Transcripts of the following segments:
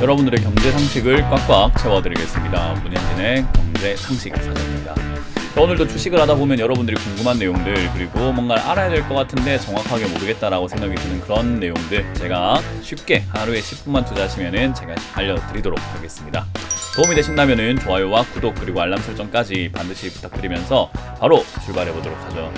여러분들의 경제 상식을 꽉꽉 채워드리겠습니다. 문현진의 경제 상식 사전입니다. 자, 오늘도 주식을 하다 보면 여러분들이 궁금한 내용들 그리고 뭔가를 알아야 될 것 같은데 정확하게 모르겠다라고 생각이 드는 그런 내용들 제가 쉽게 하루에 10분만 투자하시면은 제가 알려드리도록 하겠습니다. 도움이 되신다면은 좋아요와 구독 그리고 알람 설정까지 반드시 부탁드리면서 바로 출발해 보도록 하죠.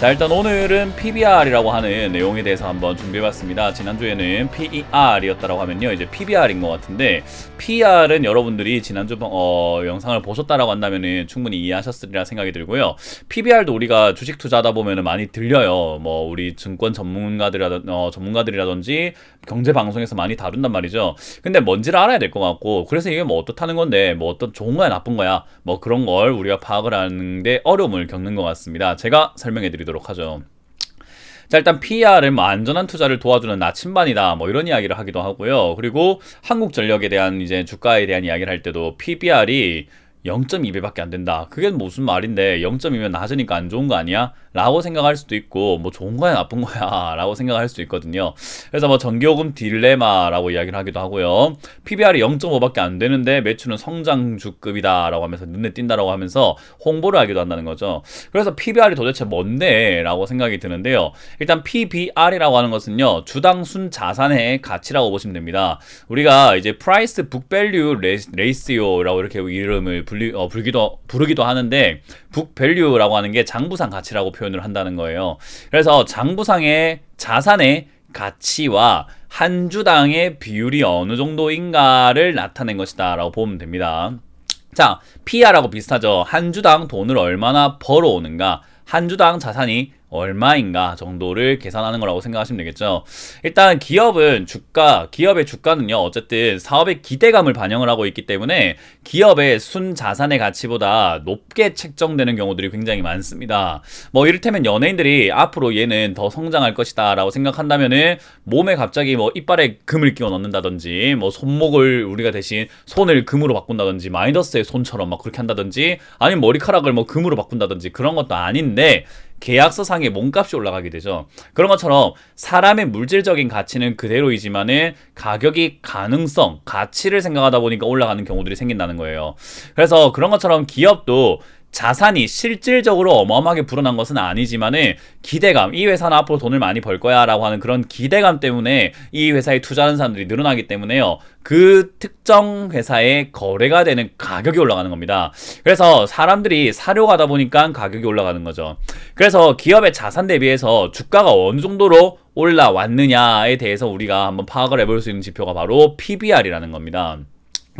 자 일단 오늘은 PBR이라고 하는 내용에 대해서 한번 준비해봤습니다. 지난주에는 PER이었다라고 하면요 이제 PBR인 것 같은데 PER은 여러분들이 지난주 어, 영상을 보셨다라고 한다면은 충분히 이해하셨으리라 생각이 들고요. PBR도 우리가 주식 투자하다 보면은 많이 들려요. 뭐 우리 증권 전문가들이라든 어, 전문가들이라든지 경제 방송에서 많이 다룬단 말이죠. 근데 뭔지를 알아야 될 것 같고 그래서 이게 뭐 어떻다는 건데 뭐 어떤 좋은 거야 나쁜 거야 뭐 그런 걸 우리가 파악을 하는데 어려움을 겪는 것 같습니다. 제가 설명해드리도록. 보도록 하죠. 자, 일단 PER은 뭐 안전한 투자를 도와주는 나침반이다. 뭐 이런 이야기를 하기도 하고요. 그리고 한국전력에 대한 이제 주가에 대한 이야기를 할 때도 PBR이 0.2배밖에 안 된다. 그게 무슨 말인데 0.2면 낮으니까 안 좋은 거 아니야? 라고 생각할 수도 있고 뭐 좋은 거야 나쁜 거야 라고 생각할 수도 있거든요. 그래서 뭐 전기요금 딜레마라고 이야기를 하기도 하고요. PBR이 0.5밖에 안 되는데 매출은 성장주급이다 라고 하면서 눈에 띈다라고 하면서 홍보를 하기도 한다는 거죠. 그래서 PBR이 도대체 뭔데? 라고 생각이 드는데요. 일단 PBR이라고 하는 것은요. 주당 순 자산의 가치라고 보시면 됩니다. 우리가 이제 프라이스 북밸류 레이시오라고 이렇게 이름을 불리, 어, 불기도, 부르기도 하는데 북밸류라고 하는 게 장부상 가치라고 표현을 한다는 거예요. 그래서 장부상의 자산의 가치와 한 주당의 비율이 어느 정도인가를 나타낸 것이다 라고 보면 됩니다. 자, PR하고 비슷하죠. 한 주당 돈을 얼마나 벌어오는가, 한 주당 자산이 얼마인가 정도를 계산하는 거라고 생각하시면 되겠죠. 일단 기업은 주가, 기업의 주가는요, 어쨌든 사업의 기대감을 반영을 하고 있기 때문에 기업의 순 자산의 가치보다 높게 책정되는 경우들이 굉장히 많습니다. 뭐 이를테면 연예인들이 앞으로 얘는 더 성장할 것이다 라고 생각한다면은 몸에 갑자기 뭐 이빨에 금을 끼워 넣는다든지 뭐 손목을 우리가 대신 손을 금으로 바꾼다든지 마이너스의 손처럼 막 그렇게 한다든지 아니면 머리카락을 뭐 금으로 바꾼다든지 그런 것도 아닌데 계약서상의 몸값이 올라가게 되죠. 그런 것처럼 사람의 물질적인 가치는 그대로이지만은 가격이 가능성, 가치를 생각하다 보니까 올라가는 경우들이 생긴다는 거예요. 그래서 그런 것처럼 기업도 자산이 실질적으로 어마어마하게 불어난 것은 아니지만은 기대감, 이 회사는 앞으로 돈을 많이 벌 거야 라고 하는 그런 기대감 때문에 이 회사에 투자하는 사람들이 늘어나기 때문에요. 그 특정 회사의 거래가 되는 가격이 올라가는 겁니다. 그래서 사람들이 사려고 하다 보니까 가격이 올라가는 거죠. 그래서 기업의 자산 대비해서 주가가 어느 정도로 올라왔느냐에 대해서 우리가 한번 파악을 해볼 수 있는 지표가 바로 PBR이라는 겁니다.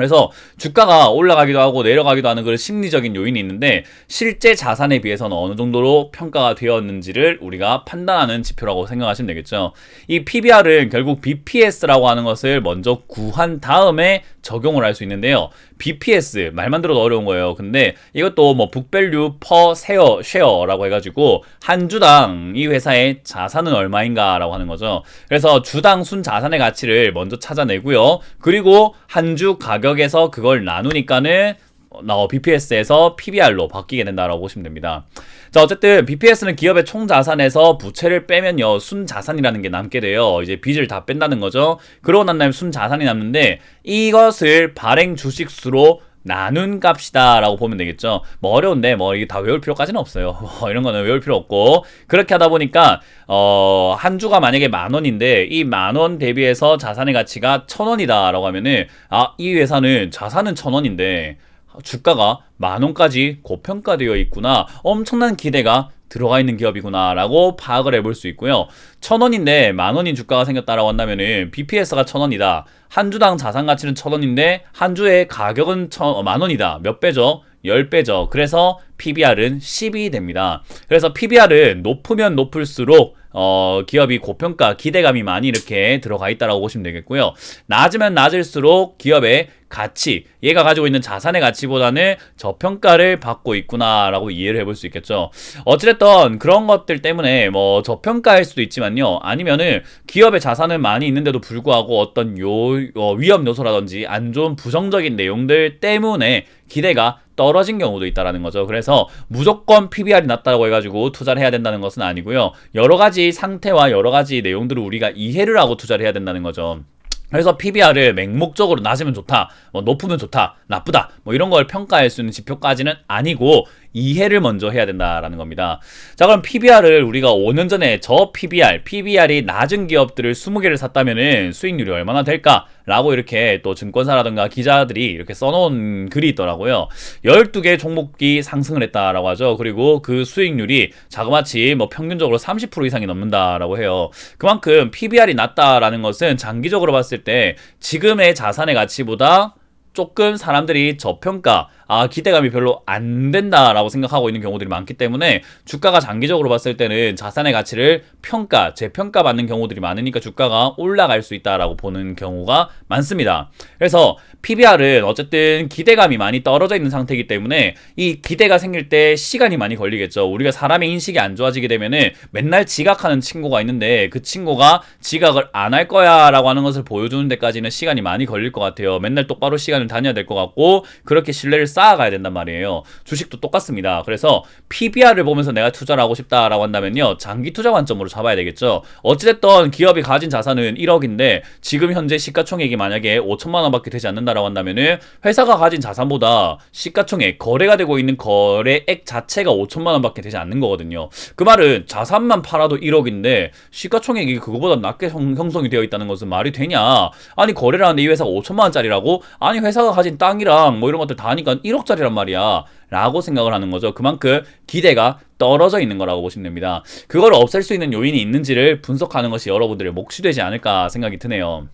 그래서 주가가 올라가기도 하고 내려가기도 하는 그런 심리적인 요인이 있는데 실제 자산에 비해서는 어느 정도로 평가가 되었는지를 우리가 판단하는 지표라고 생각하시면 되겠죠. 이 PBR은 결국 BPS라고 하는 것을 먼저 구한 다음에 적용을 할 수 있는데요. BPS 말만 들어도 어려운 거예요. 근데 이것도 뭐 북밸류 퍼 쉐어 쉐어라고 해가지고 한 주당 이 회사의 자산은 얼마인가라고 하는 거죠. 그래서 주당 순 자산의 가치를 먼저 찾아내고요. 그리고 한 주 가격에서 그걸 나누니까는 어, BPS에서 PBR로 바뀌게 된다라고 보시면 됩니다. 자, 어쨌든 BPS는 기업의 총 자산에서 부채를 빼면요, 순 자산이라는 게 남게 돼요. 이제 빚을 다 뺀다는 거죠. 그러고 난 다음에 순 자산이 남는데 이것을 발행 주식 수로 나눈 값이다라고 보면 되겠죠. 뭐 어려운데 뭐 이게 다 외울 필요까지는 없어요. 뭐 이런 거는 외울 필요 없고 그렇게 하다 보니까 어 한 주가 만약에 만 원인데 이 만 원 대비해서 자산의 가치가 천 원이다라고 하면은 아 이 회사는 자산은 천 원인데 주가가 만 원까지 고평가되어 있구나. 엄청난 기대가 들어가 있는 기업이구나 라고 파악을 해볼 수 있고요. 천 원인데 만 원인 주가가 생겼다라고 한다면은 BPS가 천 원이다. 한 주당 자산 가치는 천 원인데 한 주의 가격은 천, 어, 만 원이다. 몇 배죠? 10배죠. 그래서 PBR은 10이 됩니다. 그래서 PBR은 높으면 높을수록 어, 기업이 고평가, 기대감이 많이 이렇게 들어가 있다라고 보시면 되겠고요. 낮으면 낮을수록 기업의 가치, 얘가 가지고 있는 자산의 가치보다는 저평가를 받고 있구나라고 이해를 해볼 수 있겠죠. 어찌됐든 그런 것들 때문에 뭐 저평가일 수도 있지만요. 아니면은 기업의 자산은 많이 있는데도 불구하고 어떤 요 어, 위험 요소라든지 안 좋은 부정적인 내용들 때문에 기대가 떨어진 경우도 있다라는 거죠. 그래서 무조건 PBR이 낮다고 해가지고 투자를 해야 된다는 것은 아니고요. 여러 가지 상태와 여러 가지 내용들을 우리가 이해를 하고 투자를 해야 된다는 거죠. 그래서 PBR을 맹목적으로 낮으면 좋다, 뭐 높으면 좋다, 나쁘다, 뭐 이런 걸 평가할 수 있는 지표까지는 아니고 이해를 먼저 해야 된다라는 겁니다. 자, 그럼 PBR을 우리가 5년 전에 저 PBR, PBR이 낮은 기업들을 20개를 샀다면은 수익률이 얼마나 될까? 라고 이렇게 또 증권사라든가 기자들이 이렇게 써놓은 글이 있더라고요. 12개 종목이 상승을 했다라고 하죠. 그리고 그 수익률이 자그마치 뭐 평균적으로 30% 이상이 넘는다라고 해요. 그만큼 PBR이 낮다라는 것은 장기적으로 봤을 때 지금의 자산의 가치보다 조금 사람들이 저평가, 아, 기대감이 별로 안 된다라고 생각하고 있는 경우들이 많기 때문에 주가가 장기적으로 봤을 때는 자산의 가치를 평가, 재평가 받는 경우들이 많으니까 주가가 올라갈 수 있다라고 보는 경우가 많습니다. 그래서 PBR은 어쨌든 기대감이 많이 떨어져 있는 상태이기 때문에 이 기대가 생길 때 시간이 많이 걸리겠죠. 우리가 사람의 인식이 안 좋아지게 되면은 맨날 지각하는 친구가 있는데 그 친구가 지각을 안 할 거야 라고 하는 것을 보여주는 데까지는 시간이 많이 걸릴 것 같아요. 맨날 똑바로 시간을 다녀야 될 것 같고 그렇게 신뢰를 쌓아가야 된단 말이에요. 주식도 똑같습니다. 그래서 PBR을 보면서 내가 투자를 하고 싶다라고 한다면요. 장기 투자 관점으로 잡아야 되겠죠. 어찌됐든 기업이 가진 자산은 1억인데 지금 현재 시가총액이 만약에 5천만 원밖에 되지 않는다라고 한다면은 회사가 가진 자산보다 시가총액 거래가 되고 있는 거래액 자체가 5천만 원밖에 되지 않는 거거든요. 그 말은 자산만 팔아도 1억인데 시가총액이 그거보다 낮게 형, 형성이 되어 있다는 것은 말이 되냐? 아니 거래를 하는데 이 회사가 5천만 원짜리라고? 아니 회사 가 가진 땅이랑 뭐 이런 것들 다 하니까 1억짜리란 말이야. 라고 생각을 하는 거죠. 그만큼 기대가 떨어져 있는 거라고 보시면 됩니다. 그걸 없앨 수 있는 요인이 있는지를 분석하는 것이 여러분들의 몫이 되지 않을까 생각이 드네요.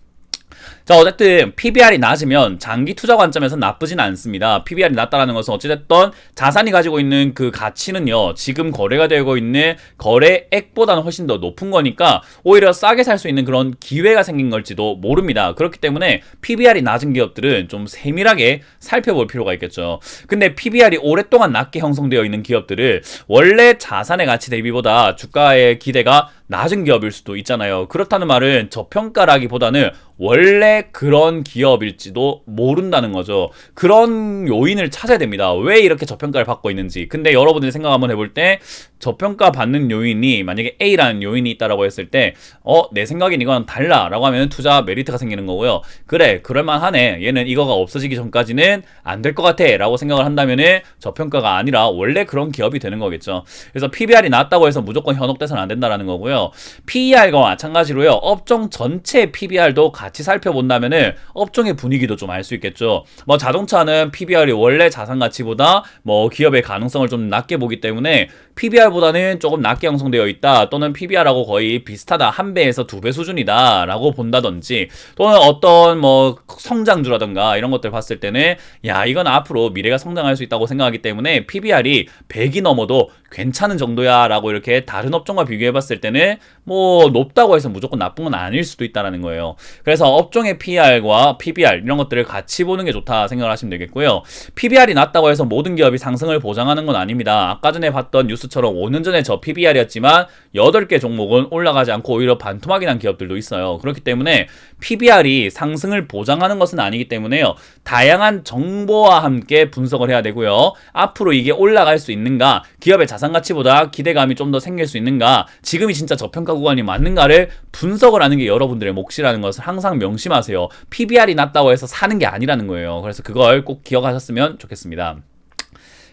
자, 어쨌든 PBR이 낮으면 장기 투자 관점에서 나쁘진 않습니다. PBR이 낮다라는 것은 어찌됐든 자산이 가지고 있는 그 가치는요, 지금 거래가 되고 있는 거래액보다는 훨씬 더 높은 거니까 오히려 싸게 살 수 있는 그런 기회가 생긴 걸지도 모릅니다. 그렇기 때문에 PBR이 낮은 기업들은 좀 세밀하게 살펴볼 필요가 있겠죠. 근데 PBR이 오랫동안 낮게 형성되어 있는 기업들을 원래 자산의 가치 대비보다 주가의 기대가 낮은 기업일 수도 있잖아요. 그렇다는 말은 저평가라기보다는 원래 그런 기업일지도 모른다는 거죠. 그런 요인을 찾아야 됩니다. 왜 이렇게 저평가를 받고 있는지. 근데 여러분들이 생각 한번 해볼 때 저평가 받는 요인이 만약에 A라는 요인이 있다라고 했을 때, 어, 내 생각엔 이건 달라라고 하면 투자 메리트가 생기는 거고요. 그래, 그럴만하네. 얘는 이거가 없어지기 전까지는 안 될 것 같아. 라고 생각을 한다면은 저평가가 아니라 원래 그런 기업이 되는 거겠죠. 그래서 PBR이 낮다고 해서 무조건 현혹돼서는 안 된다라는 거고요. PER과 마찬가지로요. 업종 전체 PBR도 같이 살펴본다면은 업종의 분위기도 좀 알 수 있겠죠. 뭐 자동차는 PBR이 원래 자산 가치보다 뭐 기업의 가능성을 좀 낮게 보기 때문에 PBR 보다는 조금 낮게 형성되어 있다 또는 PBR하고 거의 비슷하다 한 배에서 두 배 수준이다 라고 본다든지 또는 어떤 뭐 성장주라든가 이런 것들 봤을 때는 야 이건 앞으로 미래가 성장할 수 있다고 생각하기 때문에 PBR이 100이 넘어도 괜찮은 정도야 라고 이렇게 다른 업종과 비교해 봤을 때는 뭐 높다고 해서 무조건 나쁜 건 아닐 수도 있다라는 거예요. 그래서 업종의 PR과 PBR 이런 것들을 같이 보는 게 좋다 생각을 하시면 되겠고요. PBR이 낮다고 해서 모든 기업이 상승을 보장하는 건 아닙니다. 아까 전에 봤던 뉴스처럼 5년 전에 저 PBR이었지만 8개 종목은 올라가지 않고 오히려 반토막이 난 기업들도 있어요. 그렇기 때문에 PBR이 상승을 보장하는 것은 아니기 때문에요. 다양한 정보와 함께 분석을 해야 되고요. 앞으로 이게 올라갈 수 있는가, 기업의 자산 가치보다 기대감이 좀 더 생길 수 있는가, 지금이 진짜 저평가 구간이 맞는가를 분석을 하는 게 여러분들의 몫이라는 것을 항상 명심하세요. PBR이 낮다고 해서 사는 게 아니라는 거예요. 그래서 그걸 꼭 기억하셨으면 좋겠습니다.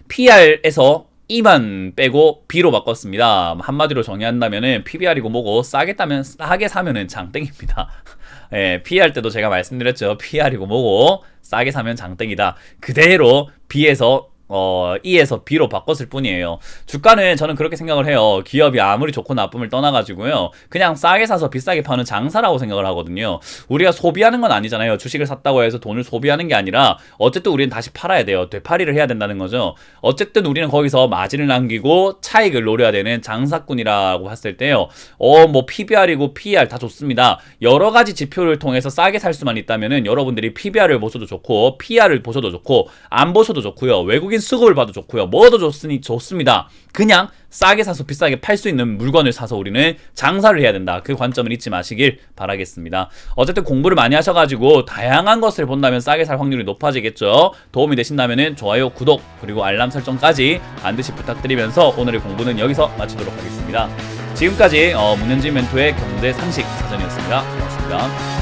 PR에서 E만 빼고 B로 바꿨습니다. 한마디로 정의한다면은 PBR이고 뭐고 싸겠다면 싸게 사면은 장땡입니다. 예, PE할 때도 제가 말씀드렸죠. PR이고 뭐고 싸게 사면 장땡이다. 그대로 B에서 어, E에서 B로 바꿨을 뿐이에요. 주가는 저는 그렇게 생각을 해요. 기업이 아무리 좋고 나쁨을 떠나가지고요. 그냥 싸게 사서 비싸게 파는 장사라고 생각을 하거든요. 우리가 소비하는 건 아니잖아요. 주식을 샀다고 해서 돈을 소비하는 게 아니라 어쨌든 우리는 다시 팔아야 돼요. 되팔이를 해야 된다는 거죠. 어쨌든 우리는 거기서 마진을 남기고 차익을 노려야 되는 장사꾼이라고 봤을 때요. 어, 뭐 PBR이고 PER 다 좋습니다. 여러 가지 지표를 통해서 싸게 살 수만 있다면은 여러분들이 PBR을 보셔도 좋고 PER을 보셔도 좋고 안 보셔도 좋고요. 외국 인 수급을 봐도 좋고요. 뭐도 좋으니 좋습니다. 그냥 싸게 사서 비싸게 팔 수 있는 물건을 사서 우리는 장사를 해야 된다. 그 관점을 잊지 마시길 바라겠습니다. 어쨌든 공부를 많이 하셔가지고 다양한 것을 본다면 싸게 살 확률이 높아지겠죠. 도움이 되신다면 좋아요, 구독, 그리고 알람 설정까지 반드시 부탁드리면서 오늘의 공부는 여기서 마치도록 하겠습니다. 지금까지 어, 문현진 멘토의 경제 상식 사전이었습니다. 고맙습니다.